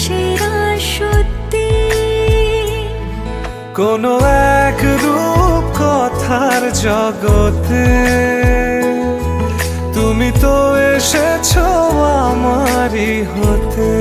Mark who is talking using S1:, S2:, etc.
S1: সেরা সত্যি।
S2: কোনো এক রূপ কথার জগতে। তুমি তো এসেছ আমারই হতে।